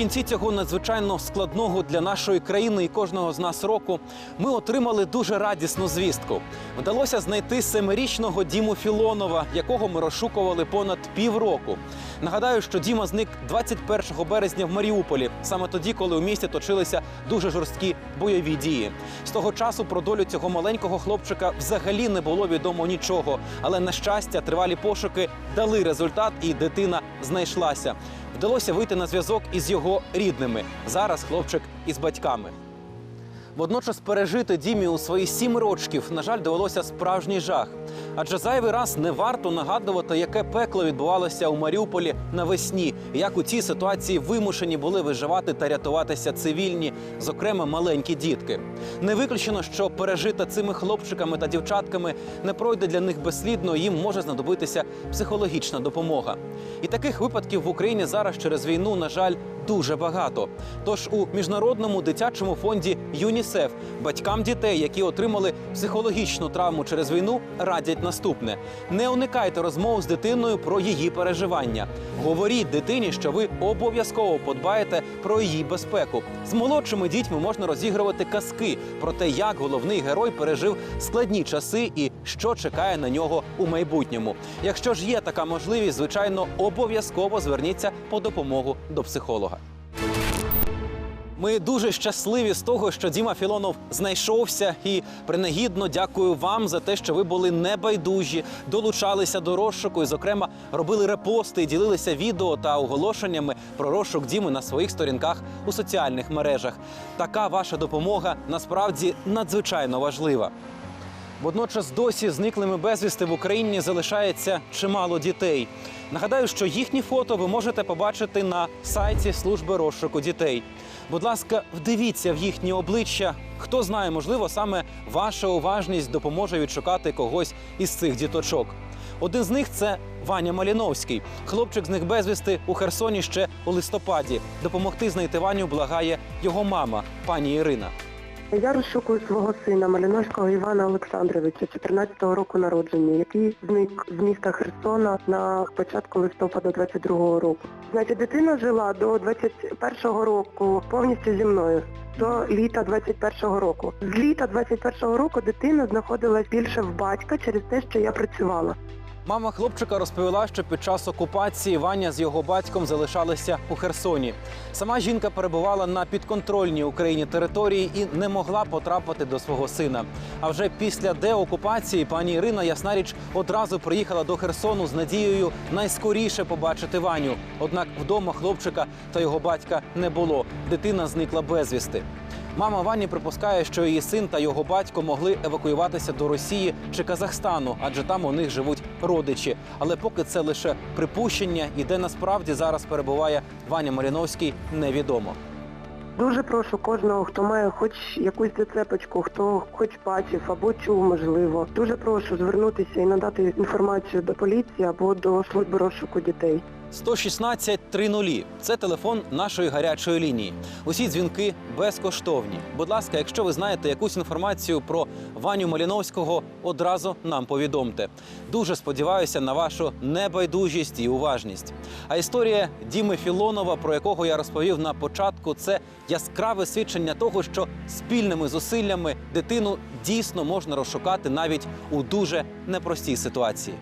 кінці цього надзвичайно складного для нашої країни і кожного з нас року ми отримали дуже радісну звістку. Вдалося знайти семирічного Діму Філонова, якого ми розшукували понад півроку. Нагадаю, що Діма зник 21 березня в Маріуполі, саме тоді, коли у місті точилися дуже жорсткі бойові дії. З того часу про долю цього маленького хлопчика взагалі не було відомо нічого. Але на щастя, тривалі пошуки дали результат, і дитина знайшлася. Вдалося вийти на зв'язок із його рідними. Зараз хлопчик із батьками. Водночас пережити Дімі у свої сім рочків, на жаль, довелося справжній жах. Адже зайвий раз не варто нагадувати, яке пекло відбувалося у Маріуполі навесні, як у цій ситуації вимушені були виживати та рятуватися цивільні, зокрема маленькі дітки. Не виключено, що пережита цими хлопчиками та дівчатками не пройде для них безслідно. Їм може знадобитися психологічна допомога. І таких випадків в Україні зараз через війну, на жаль, дуже багато. Тож у міжнародному дитячому фонді ЮНІСЕФ батькам дітей, які отримали психологічну травму через війну, радять наступне: не уникайте розмов з дитиною про її переживання. Говоріть дитині, що ви обов'язково подбаєте про її безпеку. З молодшими дітьми можна розігрувати казки про те, як головний герой пережив складні часи і що чекає на нього у майбутньому. Якщо ж є така можливість, звичайно, обов'язково зверніться по допомогу до психолога. Ми дуже щасливі з того, що Діма Філонов знайшовся, і принагідно дякую вам за те, що ви були небайдужі, долучалися до розшуку і, зокрема, робили репости ділилися відео та оголошеннями про розшук Діми на своїх сторінках у соціальних мережах. Така ваша допомога насправді надзвичайно важлива. Водночас досі зниклими безвісти в Україні залишається чимало дітей. Нагадаю, що їхні фото ви можете побачити на сайті служби розшуку дітей. Будь ласка, вдивіться в їхні обличчя. Хто знає, можливо, саме ваша уважність допоможе відшукати когось із цих діточок. Один з них це Ваня Маліновський. Хлопчик зник безвісти у Херсоні ще у листопаді. Допомогти знайти Ваню благає його мама, пані Ірина. Я розшукую свого сина Маліновського Івана Олександровича, 14-го року народження, який зник з міста Херсона на початку листопада 22-го року. Значить, дитина жила до 21-го року повністю зі мною. До літа 21-го року. З літа 21-го року дитина знаходилась більше в батька через те, що я працювала. Мама хлопчика розповіла, що під час окупації Ваня з його батьком залишалися у Херсоні. Сама жінка перебувала на підконтрольній Україні території і не могла потрапити до свого сина. А вже після деокупації пані Ірина Яснаріч одразу приїхала до Херсону з надією найскоріше побачити Ваню. Однак вдома хлопчика та його батька не було. Дитина зникла безвісти. Мама Вані припускає, що її син та його батько могли евакуюватися до Росії чи Казахстану, адже там у них живуть родичі. Але поки це лише припущення, і де насправді зараз перебуває Ваня Маріновський, невідомо. Дуже прошу кожного, хто має хоч якусь зацепочку, хто хоч бачив або чув, можливо. Дуже прошу звернутися і надати інформацію до поліції або до служби розшуку дітей. 116 30 – це телефон нашої гарячої лінії. Усі дзвінки безкоштовні. Будь ласка, якщо ви знаєте якусь інформацію про Ваню Маліновського, одразу нам повідомте. Дуже сподіваюся на вашу небайдужість і уважність. А історія Діми Філонова, про якого я розповів на початку, це яскраве свідчення того, що спільними зусиллями дитину дійсно можна розшукати навіть у дуже непростій ситуації.